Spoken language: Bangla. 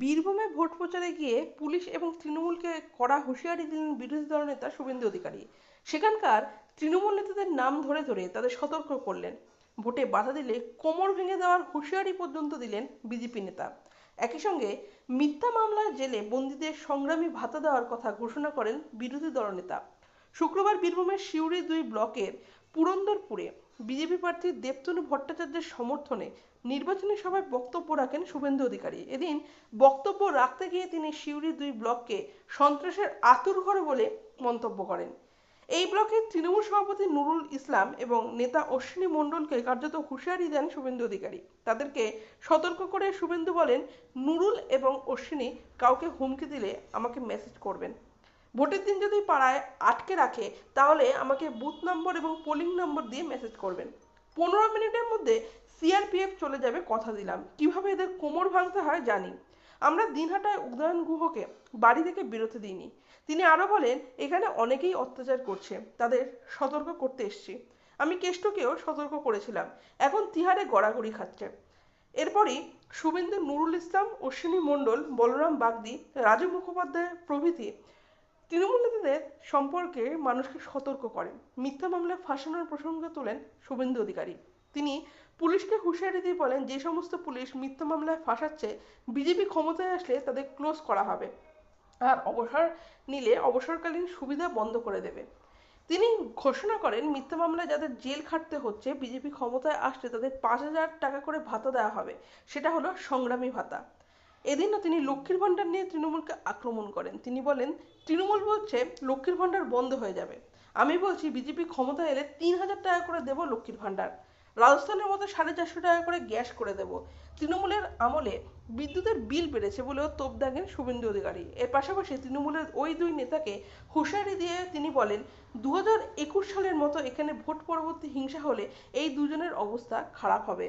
বীরভূমে ভোট প্রচারে গিয়ে পুলিশ এবং তৃণমূলকে কড়া হুঁশিয়ারি দিলেন বিরোধী দলনেতা শুভেন্দু অধিকারী। সেখানকার তৃণমূল নেতাদের নাম ধরে ধরে তাদের সতর্ক করলেন। ভোটে বাধা দিলে কোমর ভেঙে দেওয়ার হুঁশিয়ারি পর্যন্ত দিলেন বিজেপি নেতা। একই সঙ্গে মিথ্যা মামলায় জেলে বন্দীদের সংগ্রামী ভাতা দেওয়ার কথা ঘোষণা করেন বিরোধী দলনেতা শুক্রবার বীরভূমের সিউড়ি দুই ব্লকের পুরন্দরপুরে বিজেপি প্রার্থী দেবতনু ভট্টাচার্যের সমর্থনে নির্বাচনী সভায় বক্তব্য রাখেন শুভেন্দু অধিকারী। এদিন বক্তব্য রাখতে গিয়ে তিনি সিউড়ি দুই ব্লককে সন্ত্রাসের আতুরঘর বলে মন্তব্য করেন। এই ব্লকের তৃণমূল সভাপতি নুরুল ইসলাম এবং নেতা অশ্বিনী মণ্ডলকে কার্যত হুঁশিয়ারি দেন শুভেন্দু অধিকারী। তাদেরকে সতর্ক করে শুভেন্দু বলেন, নুরুল এবং অশ্বিনী কাউকে হুমকি দিলে আমাকে মেসেজ করবেন। ভোটের দিন যদি পাড়ায় আটকে রাখে, তাহলে আমাকে বুথ নম্বর এবং পোলিং নম্বর দিয়ে মেসেজ করবেন। পনেরো মিনিটের মধ্যে সিআরপিএফ চলে যাবে কথা দিলাম। কীভাবে এদের কোমর ভাঙতে হয় জানি। আমরা দিনহাটায় উদয়ন গুহকে বাড়ি থেকে বেরোতে দিইনি। তিনি আরও বলেন, এখানে অনেকেই অত্যাচার করছে। তাদের সতর্ক করতে এসছি। আমি কেষ্টকেও সতর্ক করেছিলাম। এখন তিহারে গড়াগড়ি খাচ্ছে। এরপরই শুভেন্দু নুরুল ইসলাম, অশ্বিনী মণ্ডল, বলরাম বাগদি, রাজু মুখোপাধ্যায় প্রভৃতি সম্পর্কে মানুষকে সতর্ক করেন। মিথ্যা মামলায় ফাঁসানোর প্রসঙ্গ তোলেন শুভেন্দু অধিকারী। তিনি পুলিশকে হুঁশিয়ারি দিয়ে বলেন, যে সমস্ত পুলিশ মিথ্যা মামলায় ফাঁসাচ্ছে, বিজেপি ক্ষমতায় আসলে তাদের ক্লোজ করা হবে। আর অবসর নিলে অবসরকালীন সুবিধা বন্ধ করে দেবে। তিনি ঘোষণা করেন, মিথ্যা মামলায় যাদের জেল খাটতে হচ্ছে, বিজেপি ক্ষমতায় আসলে তাদের পাঁচ হাজার টাকা করে ভাতা দেওয়া হবে। সেটা হলো সংগ্রামী ভাতা। এদিনও তিনি লক্ষ্মীর ভাণ্ডার নিয়ে তৃণমূলকে আক্রমণ করেন। তিনি বলেন, তৃণমূল বলছে লক্ষ্মীর ভাণ্ডার বন্ধ হয়ে যাবে। আমি বলছি বিজেপি ক্ষমতা এলে তিন হাজার টাকা করে দেবো লক্ষ্মীর ভাণ্ডার। রাজস্থানের মতো সাড়ে চারশো টাকা করে গ্যাস করে দেব। তৃণমূলের আমলে বিদ্যুতের বিল বেড়েছে বলেও তোপ দাগেন শুভেন্দু অধিকারী। এর পাশাপাশি তৃণমূলের ওই দুই নেতাকে হুঁশিয়ারি দিয়ে তিনি বলেন দু হাজার একুশ সালের মতো এখানে ভোট পরবর্তী হিংসা হলে এই দুজনের অবস্থা খারাপ হবে।